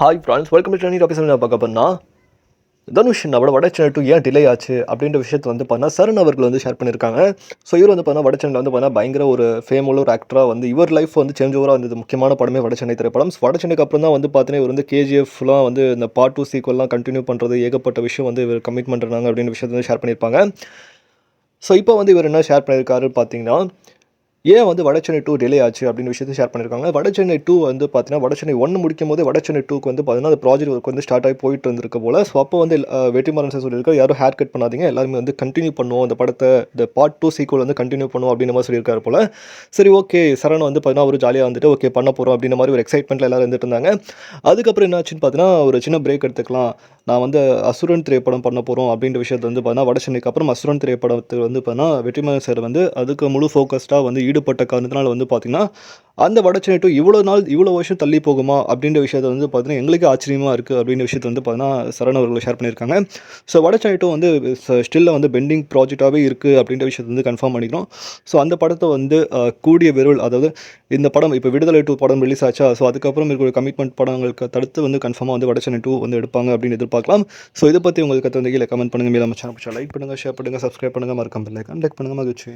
Hi friends welcome to trainee office நான் பார்க்க பண்ணால் தனுஷ் நம்மளோட வட டூ ஏன் டிலே ஆச்சு அப்படின்ற விஷயத்தை வந்து பார்த்தா சரண் அவர்கள் வந்து ஷேர் பண்ணியிருக்காங்க. ஸோ இவர் வந்து பார்த்தா வட வந்து பார்த்தா பயங்கர ஒரு ஃபேமுள்ள ஒரு ஆக்டராக வந்து இவர் லைஃப் வந்து சேஞ்ச் ஓவராக வந்தது. முக்கியமான படமே வட சென்னை திரைப்படம். வட சென்னைக்கு அப்புறம் தான் வந்து பார்த்தீங்கன்னா இவர் வந்து கேஜிஎஃப்லாம் வந்து இந்த பார்ட் டூ சீக்வல்லாம் கண்டினியூ பண்ணுறது ஏகப்பட்ட விஷயம் வந்து இவர் கமிட் பண்ணுறாங்க அப்படின்ற விஷயத்தை வந்து ஷேர் பண்ணியிருப்பாங்க. ஸோ இப்போ வந்து இவர் என்ன ஷேர் பண்ணியிருக்காரு பார்த்தீங்கன்னா ஏன் வந்து வடச்சென்னை டூ டிலே ஆச்சு அப்படின்னு விஷயத்தை ஷேர் பண்ணியிருக்காங்க வடசென்னை டூ வந்து பார்த்தீங்கன்னா வடசென்னை ஒன்று முடிக்கும் போது வடசென்னை டூக்கு வந்து பார்த்தீங்கன்னா அந்த ப்ராஜெக்ட் ஒர்க் வந்து ஸ்டார்ட் ஆகி போயிட்டு இருந்திருக்க போல. ஸோ அப்போ வந்து வெற்றிமாறன் சார் சொல்லியிருக்காரு யாரும் ஹேர் கட் பண்ணாதீங்க. எல்லாருமே வந்து கண்டினியூ பண்ணுவோம். அந்த படத்தை இந்த பார்ட் டூ சீக்குவல் வந்து கண்டினியூ பண்ணுவோம் அப்படின்ற மாதிரி சொல்லியிருக்காரு போல. சரி ஓகே சரண் வந்து பார்த்தீங்கன்னா ஒரு ஜாலியாக வந்துட்டு ஓகே பண்ண போகிறோம் அப்படின்ற மாதிரி ஒரு எக்ஸைட்மெண்ட்டில் எல்லாரும் இருந்துட்டு இருந்தாங்க. அதுக்கப்புறம் என்னாச்சுன்னு பார்த்தீங்கன்னா ஒரு சின்ன பிரேக் எடுத்துக்கலாம். நான் வந்து அசுரன் திரைப்படம் பண்ண போகிறோம் அப்படின்ற விஷயத்தை வந்து பார்த்தீங்கன்னா வடசென்னைக்கு அப்புறம் அசுரன் திரைப்படத்துக்கு வந்து பார்த்தீங்கன்னா வெற்றிமாறன் சார் வந்து அதுக்கு முழு ஃபோக்கஸ்டாக வந்து ஈடுபட்ட காரணத்தினால வந்து பார்த்திங்கன்னா அந்த வடசென்னை டூ இவ்வளோ நாள் இவ்வளோ வருஷம் தள்ளி போகுமா அப்படின்ற விஷயத்தை வந்து பார்த்தீங்கன்னா எங்களுக்கு ஆச்சரியமாக இருக்குது அப்படின்ற விஷயத்தை வந்து பார்த்தீங்கன்னா சரண் அவர்கள் ஷேர் பண்ணியிருக்காங்க. ஸோ வடசென்னை டூ வந்து ஸ்டில்ல வந்து பெண்டிங் ப்ராஜெக்டாகவே இருக்குது அப்படின்ற விஷயத்தை வந்து கன்ஃபார்ம் பண்ணிக்கிறோம். ஸோ அந்த படத்தை வந்து கூடிய விரைவில் அதாவது இந்த படம் இப்போ விடுதலை டூ படம் ரிலீஸ் ஆச்சா? ஸோ அதுக்கப்புறம் இருக்கிற கமிட்மெண்ட் படங்களுக்கு தடுத்து வந்து கன்ஃபார்மாக வந்து வடசென்னை டூ வந்து எடுப்பாங்க அப்படின்னு எதிர்பார்க்கலாம். ஸோ இதை பற்றி உங்களுக்கு கற்று கமெண்ட் பண்ணுங்கள் மேலே நம்ம சேனல் லைக் பண்ணுங்கள் ஷேர் பண்ணுங்கள் சப்ஸ்கிரைப் பண்ணுங்கள் மறக்காமல் லைக் லைக் பண்ணுங்கள் மகிழ்ச்சி.